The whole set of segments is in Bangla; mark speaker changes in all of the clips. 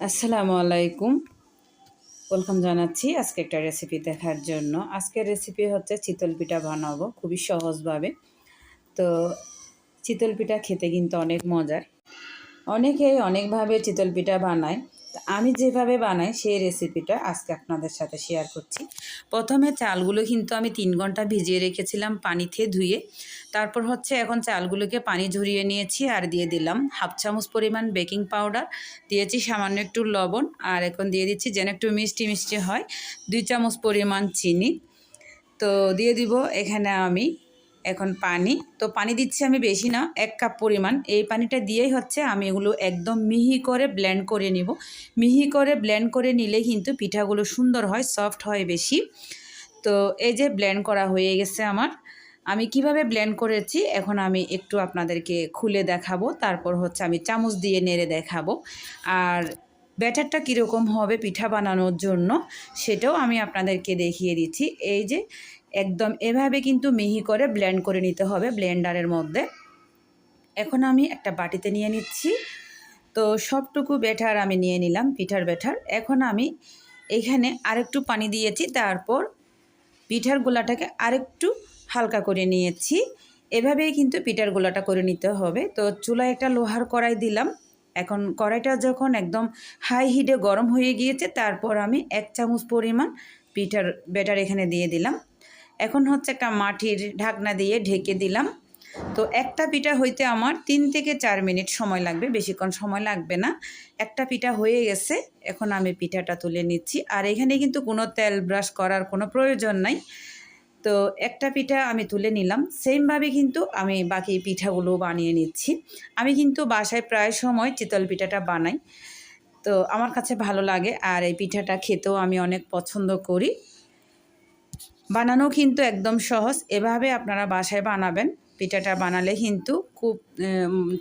Speaker 1: আসসালামু আলাইকুম। ওয়েলকাম জানাচ্ছি আজকে একটা রেসিপি দেখার জন্য। আজকের রেসিপি হচ্ছে চিতল পিঠা বানাবো, খুবই সহজভাবে। তো চিতল পিঠা খেতে কিন্তু অনেক মজার। অনেকেই অনেকভাবে চিতল পিঠা বানায়। আমি যেভাবে বানাই সেই রেসিপিটা আজকে আপনাদের সাথে শেয়ার করছি। প্রথমে চালগুলো কিন্তু আমি তিন ঘণ্টা ভিজিয়ে রেখেছিলাম পানিতে ধুয়ে। তারপর হচ্ছে এখন চালগুলোকে পানি ঝরিয়ে নিয়েছি আর দিয়ে দিলাম হাফ চামচ পরিমাণ বেকিং পাউডার দিয়েছি সামান্য একটু লবণ আর এখন দিয়ে দিচ্ছি যেন একটু মিষ্টি মিষ্টি হয়। দুই চামচ পরিমাণ চিনি। তো দিয়ে দিব এখানে আমি এখন পানি। তো পানি দিচ্ছি আমি বেশি না, এক কাপ পরিমাণ। এই পানিটা দিয়েই হচ্ছে আমি এগুলো একদম মিহি করে ব্লেন্ড করে নিব। মিহি করে ব্লেন্ড করে নিলে কিন্তু পিঠাগুলো সুন্দর হয় সফট হয় বেশি। তো এই যে ব্লেন্ড করা হয়ে গেছে আমার। আমি কীভাবে ব্লেন্ড করেছি এখন আমি একটু আপনাদেরকে খুলে দেখাবো। তারপর হচ্ছে আমি চামচ দিয়ে নেড়ে দেখাবো। আর ব্যাটারটা কীরকম হবে পিঠা বানানোর জন্য সেটাও আমি আপনাদেরকে দেখিয়ে দিচ্ছি। এই যে একদম এভাবে কিন্তু মিহি করে ব্লেন্ড করে নিতে হবে ব্লেন্ডারের মধ্যে। এখন আমি একটা বাটিতে নিয়ে নিচ্ছি। তো সবটুকু ব্যাটার আমি নিয়ে নিলাম, পিঠার ব্যাটার। এখন আমি এখানে আরেকটু পানি দিয়েছি, তারপর পিঠার গোলাটাকে আরেকটু হালকা করে নিয়েছি। এভাবেই কিন্তু পিঠার গোলাটা করে নিতে হবে। তো চুলায় একটা লোহার কড়াই দিলাম। এখন কড়াইটা যখন একদম হাই হিটে গরম হয়ে গিয়েছে, তারপর আমি এক চামচ পরিমাণ পিঠার ব্যাটার এখানে দিয়ে দিলাম। এখন হচ্ছে একটা মাটির ঢাকনা দিয়ে ঢেকে দিলাম। তো একটা পিঠা হইতে আমার তিন থেকে চার মিনিট সময় লাগবে, বেশিক্ষণ সময় লাগবে না। একটা পিঠা হয়ে গেছে, এখন আমি পিঠাটা তুলে নিচ্ছি। আর এখানে কিন্তু কোনো তেল ব্রাশ করার কোনো প্রয়োজন নাই। তো একটা পিঠা আমি তুলে নিলাম। সেমভাবে কিন্তু আমি বাকি পিঠাগুলো বানিয়ে নিচ্ছি। আমি কিন্তু বাসায় প্রায় সময় চিতল পিঠাটা বানাই। তো আমার কাছে ভালো লাগে আর এই পিঠাটা খেতেও আমি অনেক পছন্দ করি। বানানো কিন্তু একদম সহজ। এভাবে আপনারা বাসায় বানাবেন। পিঠাটা বানালে কিন্তু খুব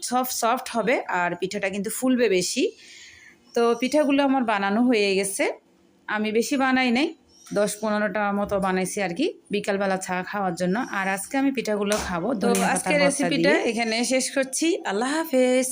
Speaker 1: সফট সফট হবে আর পিঠাটা কিন্তু ফুলবে বেশি। তো পিঠাগুলো আমার বানানো হয়ে গেছে। আমি বেশি বানাই নাই। দশ পনেরোটা মতো বানাইছি আর কি বিকালবেলা চা খাওয়ার জন্য। আর আজকে আমি পিঠাগুলো খাব তো আজকে রেসিপিটা এখানে শেষ করছি। আল্লাহ হাফেজ।